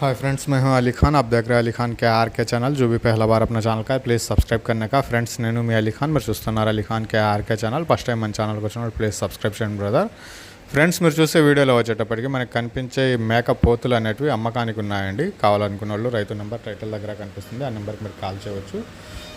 Hi friends मैं हूं अली खान आप देख रहे हैं अली खान के आर के चैनल जो भी पहला बार अपना ఛానల్ का है ప్లీజ్ సబ్స్క్రైబ్ करने का ఫ్రెండ్స్ నేను మీ అలీ ఖాన్ మీరు చూస్తున్నారు Ali Khan K RK channel first time మన ఛానల్కి వచ్చినప్పుడు ప్లీజ్ సబ్స్క్రైబ్ చేయండి బ్రదర్ ఫ్రెండ్స్ మీరు చూసే వీడియోలో వచ్చేటప్పటికి మనకి కనిపించే ఈ మేక పోతులు అనేటివి అమ్మకానికి ఉన్నాయండి కావాలనుకున్న వాళ్ళు రైతు నెంబర్ టైటిల్ దగ్గర కనిపిస్తుంది ఆ నెంబర్కి మీరు కాల్ చేయవచ్చు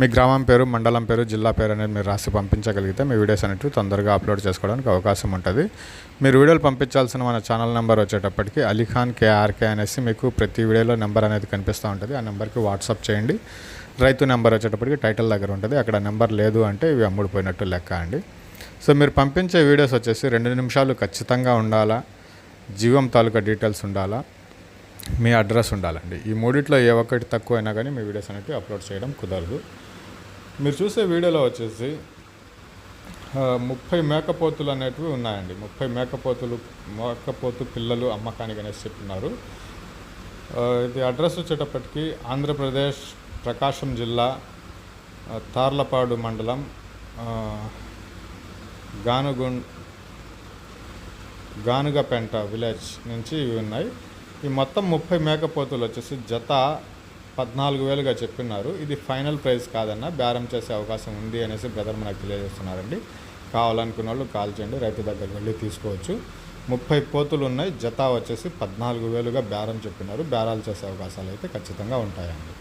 మీ గ్రామం పేరు మండలం పేరు జిల్లా పేరు అనేది మీరు రాసి పంపించగలిగితే మీ వీడియోస్ అనేవి తొందరగా అప్లోడ్ చేసుకోవడానికి అవకాశం ఉంటుంది. మీరు వీడియోలు పంపించాల్సిన మన ఛానల్ నెంబర్ వచ్చేటప్పటికి అలీఖాన్ కేఆర్కే అనేసి మీకు ప్రతి వీడియోలో నెంబర్ అనేది కనిపిస్తూ ఉంటుంది. ఆ నెంబర్కి వాట్సాప్ చేయండి. రైతు నెంబర్ వచ్చేటప్పటికి టైటిల్ దగ్గర ఉంటుంది. అక్కడ నెంబర్ లేదు అంటే ఇవి అమ్ముడిపోయినట్టు లెక్క అండి. సో మీరు పంపించే వీడియోస్ వచ్చేసి రెండు నిమిషాలు ఖచ్చితంగా ఉండాలా? జీవం తాలూకా డీటెయిల్స్ ఉండాలా? మీ అడ్రస్ ఉండాలండి. ఈ మూడిట్లో ఏ ఒక్కటి తక్కువ అయినా కానీ మీ వీడియోస్ అనేవి అప్లోడ్ చేయడం కుదరదు. మీరు చూసే వీడియోలో వచ్చేసి ముప్పై మేకపోతులు అనేటివి ఉన్నాయండి. ముప్పై మేకపోతులు మేకపోతు పిల్లలు అమ్మకానికి అనేసి చెప్తున్నారు. ఇది అడ్రస్ వచ్చేటప్పటికి ఆంధ్రప్రదేశ్ ప్రకాశం జిల్లా తార్లపాడు మండలం గానుగుండ్ గానుగపెంట విలేజ్ నుంచి ఇవి ఉన్నాయి. ఈ మొత్తం ముప్పై మేకపోతులు వచ్చేసి జత పద్నాలుగు వేలుగా చెప్పినారు ఇది ఫైనల్ ప్రైస్ కాదన్న బేరం చేసే అవకాశం ఉంది అనేసి బ్రదర్ మనకు తెలియజేస్తున్నారండి. కావాలనుకున్న వాళ్ళు కాల్ చేయండి రైతు దగ్గరికి వెళ్ళి తీసుకోవచ్చు. ముప్పై పోతులు ఉన్నాయి జత వచ్చేసి పద్నాలుగు వేలుగా బేరం చెప్పినారు. బేరాలు చేసే అవకాశాలు అయితే ఖచ్చితంగా ఉంటాయండి.